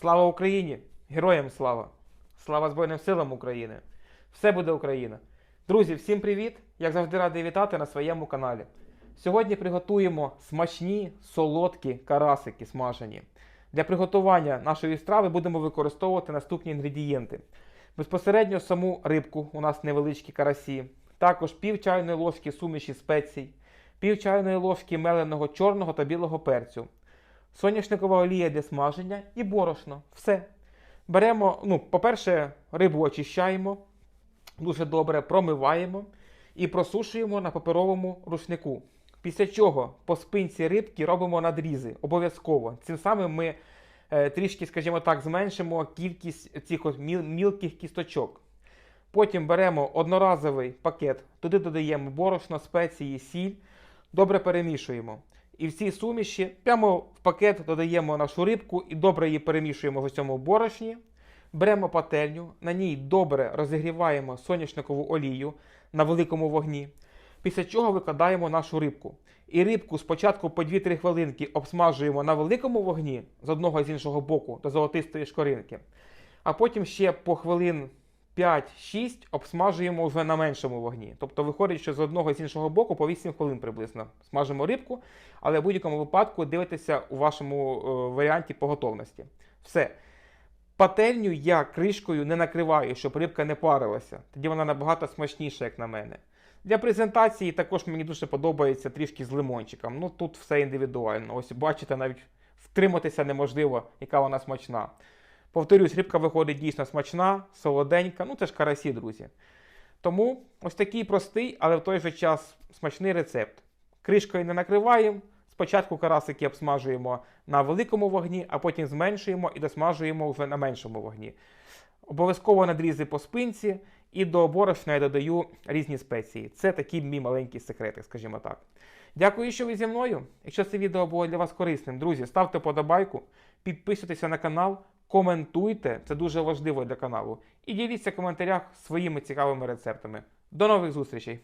Слава Україні! Героям слава! Слава Збройним силам України! Все буде Україна! Друзі, всім привіт! Як завжди радий вітати на своєму каналі. Сьогодні приготуємо смачні солодкі карасики смажені. Для приготування нашої страви будемо використовувати наступні інгредієнти. Безпосередньо саму рибку, у нас невеличкі карасі, також пів чайної ложки суміші спецій, пів чайної ложки меленого чорного та білого перцю, соняшникова олія для смаження і борошно. Все. Беремо, ну, по-перше, рибу очищаємо, дуже добре промиваємо і просушуємо на паперовому рушнику. Після чого по спинці рибки робимо надрізи обов'язково. Цим самим ми е, трішки, скажімо так, зменшимо кількість цих мілких кісточок. Потім беремо одноразовий пакет, туди додаємо борошно, спеції, сіль, добре перемішуємо. І в цій суміші прямо в пакет додаємо нашу рибку і добре її перемішуємо в цьому борошні. Беремо пательню, на ній добре розігріваємо соняшникову олію на великому вогні. Після чого викладаємо нашу рибку. І рибку спочатку по 2-3 хвилинки обсмажуємо на великому вогні з одного і з іншого боку до золотистої шкоринки. А потім ще по хвилин 5-6 обсмажуємо вже на меншому вогні. Тобто виходить, що з одного і з іншого боку по 8 хвилин приблизно смажимо рибку, але в будь-якому випадку дивитеся у вашому е, варіанті по готовності. Все. Пательню я кришкою не накриваю, щоб рибка не парилася. Тоді вона набагато смачніша, як на мене. Для презентації також мені дуже подобається трішки з лимончиком. Ну тут все індивідуально. Ось бачите, навіть втриматися неможливо, яка вона смачна. Повторюсь, рибка виходить дійсно смачна, солоденька, ну це ж карасі, друзі. Тому ось такий простий, але в той же час смачний рецепт. Кришкою не накриваємо. Спочатку карасики обсмажуємо на великому вогні, а потім зменшуємо і досмажуємо вже на меншому вогні. Обов'язково надрізи по спинці і до борошна я додаю різні спеції. Це такі мій маленький секрети, скажімо так. Дякую, що ви зі мною. Якщо це відео було для вас корисним, друзі, ставте подобайку, підписуйтеся на канал, коментуйте, це дуже важливо для каналу. І діліться в коментарях своїми цікавими рецептами. До нових зустрічей!